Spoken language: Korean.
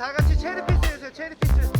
다 같이 체리 피스 해주세요. 체리 피스.